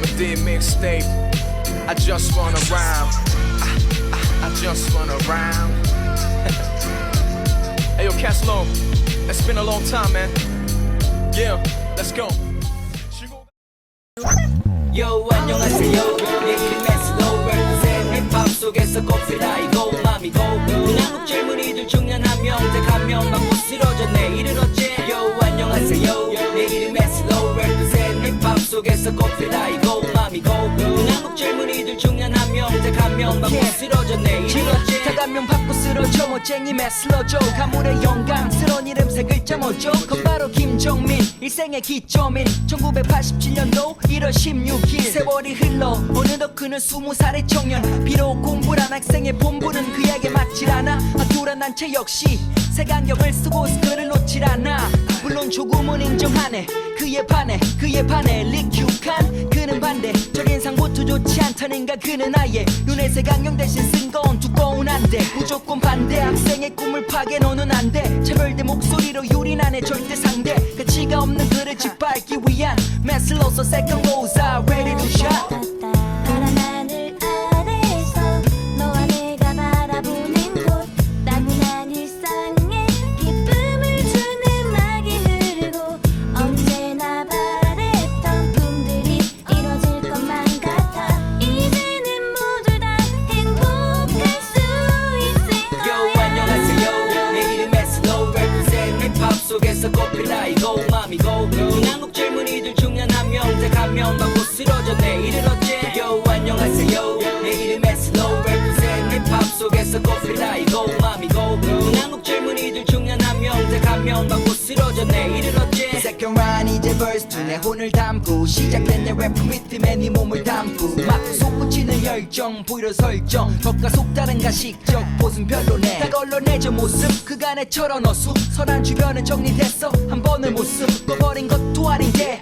mixtape. I just wanna rhyme. I, I, I just wanna rhyme. hey yo, Caslo, it's been a long time, man. Yeah, let's go. 요 안녕하세요 한명딱한명 맞고 쓰러져 내일은 어째? 다감명 받고 쓰러져 멋쟁이 매슬러져 가물의 영감스러운 이름 세 글자 뭐죠. 그건 바로 김정민 일생의 기점인 1987년도 1월 16일 세월이 흘러 어느덧 그는 20살의 청년. 비록 공부란 학생의 본부는 그에게 맞질 않아. 학교란 단체 역시 색안경을 쓰고 스크를 놓질 않아. 물론 조금은 인정하네. 그에 반해 그에 반해 리큐한 그는 반대 않다는가 그는 아예 눈에 색안경 대신 쓴 건 두꺼운 안대. 무조건 반대. 학생의 꿈을 파괴 너는 안돼. 차별대 목소리로 유린하네 절대 상대. 가치가 없는 그를 짓밟기 위한 매슬로서 second 한명딱한명 받고 쓰러져 내일은 어째? 요 안녕하세요. 내 이름은 슬로우 represent. 힙합 속에서 코피라이고 맘이고. 한국 젊은이들 중년 한명딱한명 받고 쓰러져 내일은 어째? second round 이제 verse 2내 혼을 담고 시작된 내 래프 리듬에 네 몸을 담고. 막 솟구치는 열정 보이려 설정. 겉과 속 다른 가식적 보순 별로네 다 걸러내줘 모습. 그간의 철원 어수. 선한 주변은 정리됐어. 한 번의 모습. 꺼버린 것도 아닌데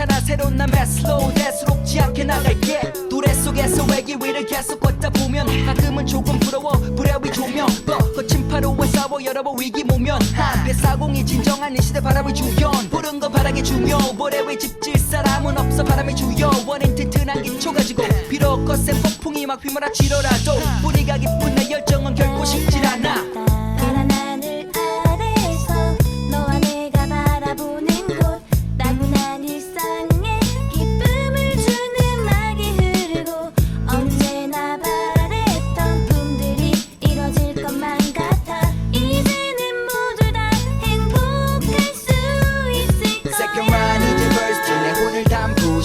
않잖아. 새로운 남의 슬로우 대수롭지 않게 나갈게. 노래 속에서 외기 위를 계속 걷다 보면 가끔은 조금 부러워. 불의 위 조명. 뭐 거친 파도에 싸워 여러 번 위기 모면. 한배 사공이 진정한 이 시대 바람의 주연 부른 건 바라기 중요. 모래 위 집질 사람은 없어 바람의 주요. 원인 튼튼한 기초 가지고 비록 거센 폭풍이 막 휘몰아치더라도. 뿌리가 깊은 내 열정은 결코 식질 않아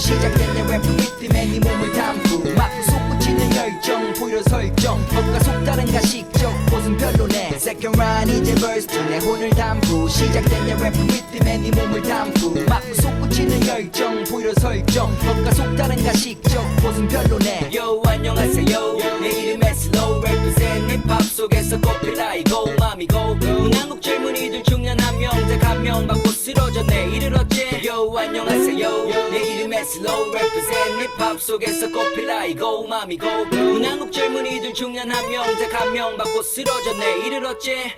시작된 내 래프 리듬에 네 몸을 담고 막 솟구치는 열정 보이려 설정. 겉과 속다른 가식적 곳은 별로네. Second round 이제 verse 2내 혼을 담고 시작된 내 래프 리듬에 네 몸을 담고 막 솟구치는 열정 보이려 설정. 겉과 속다른 가식적 곳은 별로네. 요 안녕하세요. 내 이름은 슬로우 represent 힙합 속에서 코피라이고 맘이고 한국 젊은이들 중년 한명딱한명 받고 쓰러져 내 안녕하세요. 내 이름은 슬로우 represent 힙합 속에서 코피라 이고 맘이고. 한국 젊은이들 중년 한명딱한명 받고 쓰러져 내일은 어째